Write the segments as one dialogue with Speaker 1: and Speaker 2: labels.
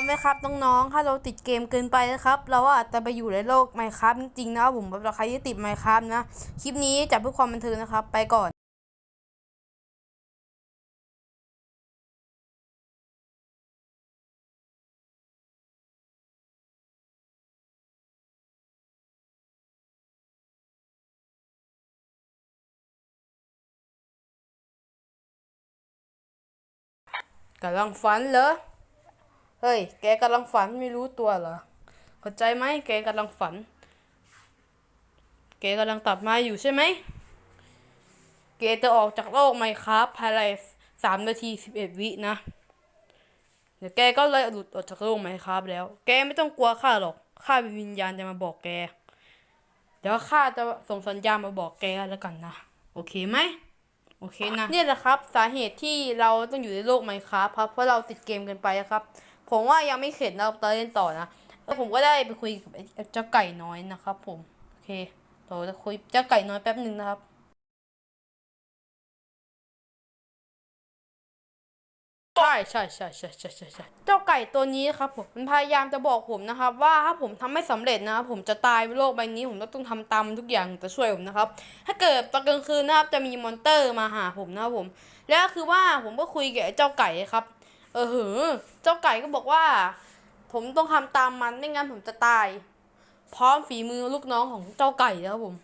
Speaker 1: ำไว้ครับน้องๆ ถ้าเราติดเกมเกินไปนะครับ เราอาจจะไปอยู่ในโลกไมค์ครับจริงๆนะผมสำหรับใครที่ติดไมค์ครับนะ คลิปนี้จับเพื่อความบันเทิงนะครับ ไปก่อนกำลังฝันเหรอ เฮ้ย แกกำลังฝันไม่รู้ตัวเหรอ เข้าใจไหม แกกำลังฝัน แกกำลังตัดไมาอยู่ใช่ไหม แกจะออกจากโลกไหมครับภายในสามนาทีสิบเอ็ดวินะ เดี๋ยวแกก็เลยหลุดออกจากโลกไหมครับ แล้ว แกไม่ต้องกลัวข้าหรอก ข้าเป็นวิญญาณจะมาบอกแก เดี๋ยวข้าจะส่งสัญญาณมาบอกแกแล้วกันนะ โอเคไหมโอเคนะ เนี่ยแหละครับ สาเหตุที่เราต้องอยู่ในโลกไมครับครับ เพราะเราติดเกมกันไปครับ ผมว่ายังไม่เข็ดเราต่อเล่นต่อนะแล้วผมก็ได้ไปคุยกับเจ้าไก่น้อยนะครับผม โอเคเราจะคุยเจ้าไก่น้อยแป๊บหนึ่งนะครับใช่ใช่ใช่ใช่ใช่ใช่ใช่เจ้าไก่ตัวนี้ครับผมมันพยายามจะบอกผมนะครับ ว่าถ้าผมทำไม่สำเร็จนะครับผมจะตายบนโลกใบนี้ ผมต้องทำตามทุกอย่างจะช่วยผมนะครับ ถ้าเกิดตอนกลางคืนนะครับจะมีมอนเตอร์มาหาผมนะครับผม แล้วคือว่าผมก็คุยกับเจ้าไก่ครับ เออหือ เจ้าไก่ก็บอกว่า ผมต้องทำตามมันไม่งั้นผมจะตาย พร้อมฝีมือลูกน้องของเจ้าไก่นะครับผม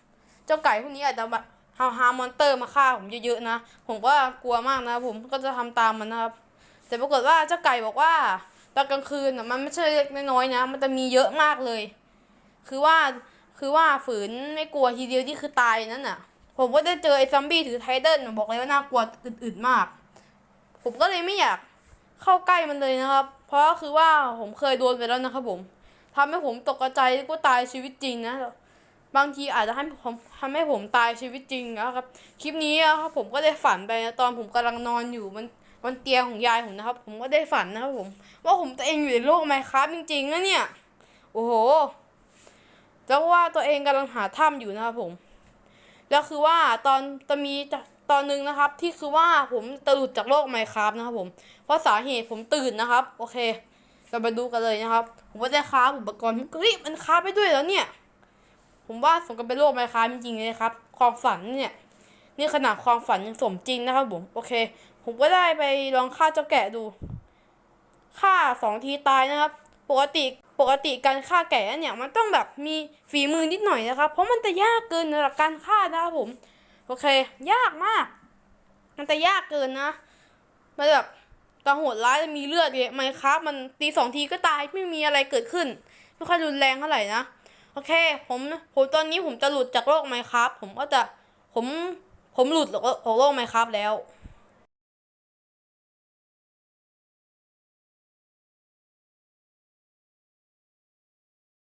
Speaker 1: เจ้าไก่พวกนี้อาจจะแบบหาหามอนเตอร์มาฆ่าผมเยอะๆนะ ผมก็กลัวมากนะครับผมก็จะทำตามมันนะครับ แต่ปรากฏว่าเจ้าไก่บอกว่าตอนกลางคืนน่ะมันไม่ใช่เล็กน้อยนะ มันจะมีเยอะมากเลย คือว่าคือว่าฝืนไม่กลัวทีเดียวนี่คือตายนั่นน่ะ ผมก็ได้เจอไอ้ซอมบี้ถือไทเดิลน่ะบอกเลยว่าน่ากลัวอื่นๆมาก ผมก็เลยไม่อยาก เข้าใกล้มันเลยนะครับ เพราะคือว่าผมเคยโดนไปแล้วนะครับ ผมทำให้ผมตกใจก็ตายชีวิตจริงนะ บางทีอาจจะให้ผมทำให้ผมตายชีวิตจริงนะครับ คลิปนี้อะครับผมก็ได้ฝันไปนะตอนผมกำลังนอนอยู่มันบนเตียงของยายผมนะครับ ผมก็ได้ฝันนะครับผม ว่าผมตัวเองอยู่ในโลกไมค์ครับจริงๆนะเนี่ย โอ้โหแล้วว่าตัวเองกำลังหาถ้ำอยู่นะครับผม แล้วคือว่าตอนจะมี ตอนหนึงนะครับ ที่คือว่าผมตะลุดจากโลกไมค์ครับนะครับผม เพราะสาเหตุผมตื่นนะครับ โอเค เรามาดูกันเลยนะครับ ผมก็ได้ค้าอุปกรณ์เฮ้ยมันค้าไปด้วยแล้วเนี่ย ผมว่าสมกับเป็นโลกไมค์ครับจริงๆเลยครับ ความฝันเนี่ยนี่ขนาดความฝันยังสมจริงนะครับผม โอเค ผมก็ได้ไปลองฆ่าเจ้าแกะดูฆ่าสองทีตายนะครับ ปกติปกติการฆ่าแกะเนี่ยมันต้องแบบมีฝีมือนิดหน่อยนะครับ เพราะมันจะยากเกินหรับการฆ่านะครับผม โอเค ยากมาก มันจะยากเกินนะ มันแบบตาโหดร้ายมีเลือดเลยไมครับ มันตีสองทีก็ตายไม่มีอะไรเกิดขึ้น ไม่ค่อยรุนแรงเท่าไหร่นะ โอเค ผมผมตอนนี้ผมจะหลุดจากโลกไมครับ ผมก็จะผมผมหลุดออกโลกไมครับแล้ว